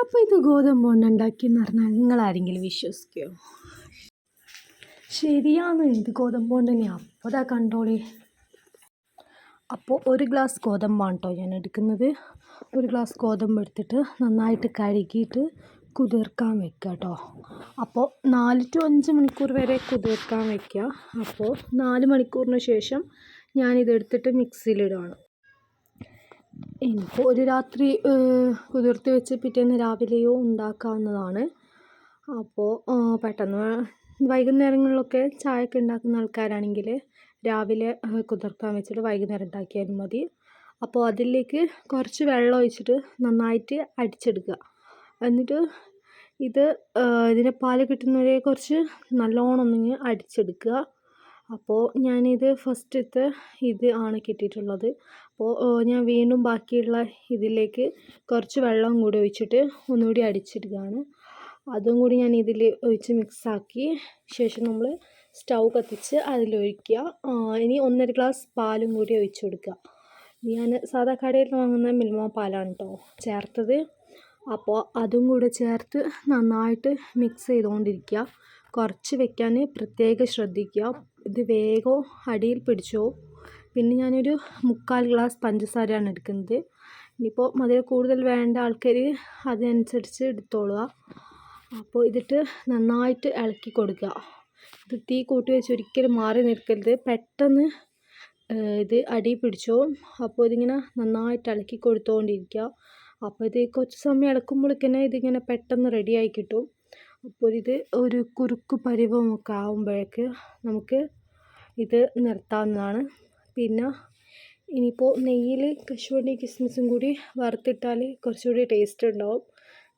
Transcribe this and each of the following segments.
അപ്പോൾ ഇത് ഗോതമ്പ് കൊണ്ട് ഉണ്ടാക്കിയെന്ന് പറഞ്ഞാൽ നിങ്ങളാരെങ്കിലും വിശ്വസിക്കുമോ ശരിയാണ് ഇത് ഗോതമ്പ് കൊണ്ട് തന്നെയാണ് അപ്പോൾ കണ്ടോളി. അപ്പോൾ ഒരു ഗ്ലാസ് ഗോതമ്പാണ് കേട്ടോ ഞാൻ എടുക്കുന്നത്. ഒരു ഗ്ലാസ് ഗോതമ്പ് എടുത്തിട്ട് നന്നായിട്ട് കഴുകിയിട്ട് കുതിർക്കാൻ വെക്കുക കേട്ടോ അപ്പോൾ നാല് ടു അഞ്ച് മണിക്കൂർ വരെ കുതിർക്കാൻ വെക്കുക. അപ്പോൾ നാല് മണിക്കൂറിന് ശേഷം ഞാനിതെടുത്തിട്ട് മിക്സിയിലിടുകയാണ് ഇനിയിപ്പോൾ ഒരു രാത്രി കുതിർത്ത് വെച്ച് പിറ്റേന്ന് രാവിലെയോ ഉണ്ടാക്കാവുന്നതാണ്. അപ്പോൾ പെട്ടെന്ന് വൈകുന്നേരങ്ങളിലൊക്കെ ചായയൊക്കെ ഉണ്ടാക്കുന്ന ആൾക്കാരാണെങ്കിൽ രാവിലെ കുതിർക്കാൻ വെച്ചിട്ട് വൈകുന്നേരം ഉണ്ടാക്കിയാലും മതി. അപ്പോൾ അതിലേക്ക് കുറച്ച് വെള്ളം ഒഴിച്ചിട്ട് നന്നായിട്ട് അടിച്ചെടുക്കുക. എന്നിട്ട് ഇത് ഇതിന്റെ പാൽ കിട്ടുന്നവരെ കുറച്ച് നല്ലോണം ഒന്നിങ്ങ് അടിച്ചെടുക്കുക. അപ്പോൾ ഞാനിത് ഫസ്റ്റത്തെ ഇത് ആണ് കിട്ടിയിട്ടുള്ളത്. അപ്പോൾ ഞാൻ വീണ്ടും ബാക്കിയുള്ള ഇതിലേക്ക് കുറച്ച് വെള്ളം കൂടി ഒഴിച്ചിട്ട് ഒന്നുകൂടി അടിച്ചിടുകയാണ്. അതും കൂടി ഞാൻ ഇതിൽ ഒഴിച്ച് മിക്സാക്കി ശേഷം നമ്മൾ സ്റ്റൗ കത്തിച്ച് അതിലൊഴിക്കുക. ഇനി ഒന്നര ഗ്ലാസ് പാലും കൂടി ഒഴിച്ച് കൊടുക്കുക. ഞാൻ സാധാ കടയിൽ വാങ്ങുന്ന മിൽമ പാലാണ് കേട്ടോ ചേർത്തത്. അപ്പോൾ അതും കൂടെ ചേർത്ത് നന്നായിട്ട് മിക്സ് ചെയ്തുകൊണ്ടിരിക്കുക കുറച്ച് വെക്കാൻ പ്രത്യേകം ശ്രദ്ധിക്കുക. ഇത് വേഗം അടിയിൽ പിടിച്ചോ. പിന്നെ ഞാനൊരു മുക്കാൽ ഗ്ലാസ് പഞ്ചസാരയാണ് എടുക്കുന്നത്. ഇനിയിപ്പോൾ മധുരം കൂടുതൽ വേണ്ട ആൾക്കാർ അതിനനുസരിച്ച് എടുത്തോളുക. അപ്പോൾ ഇതിട്ട് നന്നായിട്ട് ഇളക്കി കൊടുക്കുക. ഇത് തീ കൂട്ടി വെച്ച് ഒരിക്കലും മാറി നിൽക്കരുത്. പെട്ടെന്ന് ഇത് അടി പിടിച്ചോ. അപ്പോൾ ഇതിങ്ങനെ നന്നായിട്ട് ഇളക്കി കൊടുത്തുകൊണ്ടിരിക്കുക അപ്പോൾ ഇത് കുറച്ച് സമയം ഇളക്കുമ്പോഴേക്കന്നെ ഇതിങ്ങനെ പെട്ടെന്ന് റെഡിയായി കിട്ടും. അപ്പോൾ ഇത് ഒരു കുറുക്ക് പരുവമൊക്കെ ആകുമ്പോഴേക്ക് നമുക്ക് ഇത് നിർത്താവുന്നതാണ്. പിന്നെ ഇനിയിപ്പോൾ നെയ്യിൽ കശുവണ്ടി കിസ്മിസും കൂടി വറുത്തിട്ടാൽ കുറച്ചുകൂടി ടേസ്റ്റ് ഉണ്ടാവും.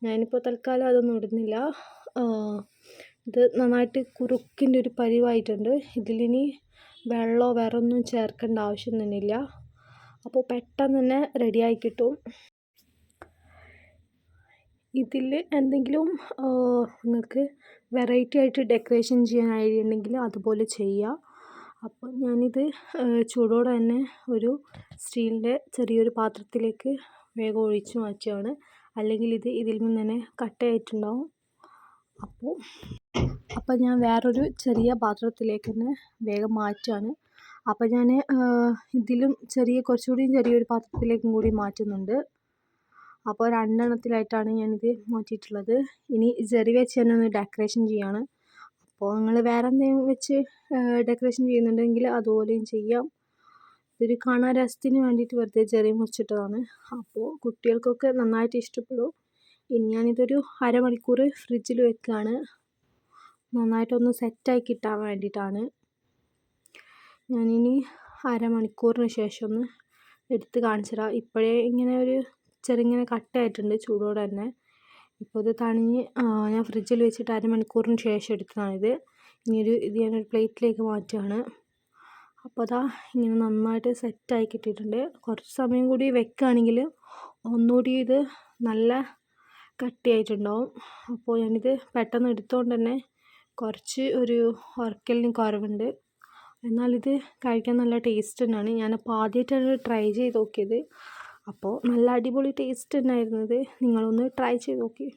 ഞാനിപ്പോൾ തൽക്കാലം അതൊന്നും ഇടുന്നില്ല. ഇത് നന്നായിട്ട് കുറുക്കിന്റെ ഒരു പരിവായിട്ടുണ്ട്. ഇതിലിനി വെള്ളമോ വേറെ ഒന്നും ചേർക്കേണ്ട ആവശ്യം തന്നെയില്ല അപ്പോൾ പെട്ടെന്ന് തന്നെ റെഡിയായി കിട്ടും. ഇതിൽ എന്തെങ്കിലും നിങ്ങൾക്ക് വെറൈറ്റി ആയിട്ട് ഡെക്കറേഷൻ ചെയ്യാൻ ഐഡിയ ഉണ്ടെങ്കിൽ അതുപോലെ ചെയ്യുക അപ്പോൾ ഞാനിത് ചൂടോടെ തന്നെ ഒരു സ്റ്റീലിന്റെ ചെറിയൊരു പാത്രത്തിലേക്ക് വേഗം ഒഴിച്ച് മാറ്റുകയാണ് അല്ലെങ്കിൽ ഇത് ഇതിൽ നിന്ന് തന്നെ കട്ടയായിട്ടുണ്ടാവും അപ്പോൾ അപ്പോൾ ഞാൻ വേറൊരു ചെറിയ പാത്രത്തിലേക്ക് തന്നെ വേഗം മാറ്റുകയാണ് അപ്പോൾ ഞാൻ ഇതിലും ചെറിയ കുറച്ചുകൂടി ചെറിയൊരു പാത്രത്തിലേക്കും കൂടി മാറ്റുന്നുണ്ട്. അപ്പോൾ രണ്ടെണ്ണത്തിലായിട്ടാണ് ഞാനിത് മാറ്റിയിട്ടുള്ളത്. ഇനി ജെറി വെച്ച് തന്നെ ഒന്ന് ഡെക്കറേഷൻ ചെയ്യുകയാണ് അപ്പോൾ നിങ്ങൾ വേറെ എന്തെങ്കിലും വെച്ച് ഡെക്കറേഷൻ ചെയ്യുന്നുണ്ടെങ്കിൽ അതുപോലെയും ചെയ്യാം. ഇതൊരു കാണാൻ രസത്തിന് വേണ്ടിയിട്ട് വെറുതെ ചെറിയ മുറിച്ചിട്ടതാണ്. അപ്പോൾ കുട്ടികൾക്കൊക്കെ നന്നായിട്ട് ഇഷ്ടപ്പെടും. ഇനി ഞാനിതൊരു അരമണിക്കൂർ ഫ്രിഡ്ജിൽ വെക്കുകയാണ് നന്നായിട്ടൊന്ന് സെറ്റായി കിട്ടാൻ വേണ്ടിയിട്ടാണ്. ഞാനിനി അരമണിക്കൂറിന് ശേഷം ഒന്ന് എടുത്ത് കാണിച്ചു തരാം ഇപ്പോഴേ ഇങ്ങനെ ഒരു ചെറുങ്ങനെ കട്ടയായിട്ടുണ്ട് ചൂടോടെ തന്നെ. ഇപ്പോൾ ഇത് തണിഞ്ഞ് ഞാൻ ഫ്രിഡ്ജിൽ വെച്ചിട്ട് അരമണിക്കൂറിന് ശേഷം എടുത്തതാണിത്. ഇനി ഒരു ഇത് ഞാനൊരു പ്ലേറ്റിലേക്ക് മാറ്റുകയാണ് അപ്പോൾ അതാ ഇങ്ങനെ നന്നായിട്ട് സെറ്റായി കിട്ടിയിട്ടുണ്ട്. കുറച്ച് സമയം കൂടി വെക്കുകയാണെങ്കിൽ ഒന്നുകൂടി ഇത് നല്ല കട്ടിയായിട്ടുണ്ടാവും. അപ്പോൾ ഞാനിത് പെട്ടെന്ന് എടുത്തുകൊണ്ട് തന്നെ കുറച്ച് ഒരു ഉറക്കലിന് കുറവുണ്ട്. എന്നാൽ ഇത് കഴിക്കാൻ നല്ല ടേസ്റ്റ് തന്നെയാണ്. ഞാനപ്പോൾ ആദ്യമായിട്ടാണ് ട്രൈ ചെയ്ത് നോക്കിയത്. അപ്പോൾ നല്ല അടിപൊളി ടേസ്റ്റ് തന്നെയായിരുന്നു ഇത്. നിങ്ങളൊന്ന് ട്രൈ ചെയ്ത് നോക്കി.